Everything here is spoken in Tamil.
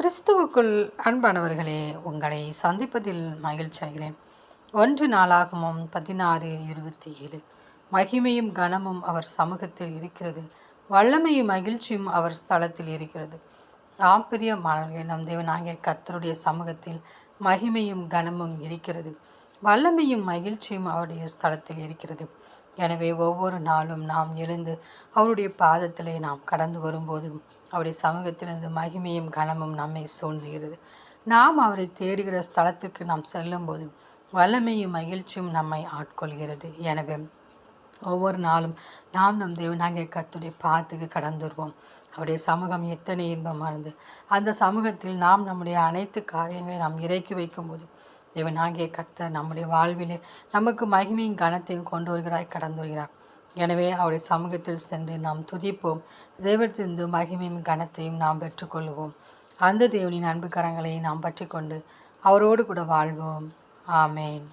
கிறிஸ்துவுக்குள் அன்பானவர்களே உங்களை சந்திப்பதில் மகிழ்ச்சி அடைகிறேன். ஒன்று நாளாகமும் பதினாறு இருபத்தி ஏழு. மகிமையும் கனமும் அவர் சமூகத்தில் இருக்கிறது. வல்லமையும் மகிழ்ச்சியும் அவர் ஸ்தலத்தில் இருக்கிறது. ஆம் பிரியமானவர்களே நம் தேவனாகிய கர்த்தருடைய சமூகத்தில் மகிமையும் கனமும் இருக்கிறது. வல்லமையும் மகிழ்ச்சியும் அவருடைய ஸ்தலத்தில் இருக்கிறது. எனவே ஒவ்வொரு நாளும் நாம் எழுந்து அவருடைய பாதத்திலே நாம் கடந்து வரும்போது அவருடைய சமூகத்திலிருந்து மகிமையும் கனமும் நம்மை சூழ்ந்துகிறது. நாம் அவரை தேடுகிற ஸ்தலத்திற்கு நாம் செல்லும்போது வல்லமையும் மகிழ்ச்சியும் நம்மை ஆட்கொள்கிறது. எனவே ஒவ்வொரு நாளும் நாம் நம் தேவனாகிய கத்துடைய பார்த்துக்கு கடந்து வருவோம் அவருடைய சமூகம் எத்தனை இன்பமானது. அந்த சமூகத்தில் நாம் நம்முடைய அனைத்து காரியங்களை நாம் இறக்கி வைக்கும்போது தேவனாகிய கர்த்தர் நம்முடைய வாழ்விலே நமக்கு மகிமையும் கனத்தையும் கொண்டு வருகிறாய் கடந்து வருகிறார். எனவே அவருடைய சமூகத்தில் சென்று நாம் துதிப்போம். தெய்வத்திலிருந்து மகிமையும் கனத்தையும் நாம் பெற்றுக்கொள்வோம். அந்த தேவனின் அன்பு கரங்களை நாம் பற்றி கொண்டு அவரோடு கூட வாழ்வோம். ஆமேன்.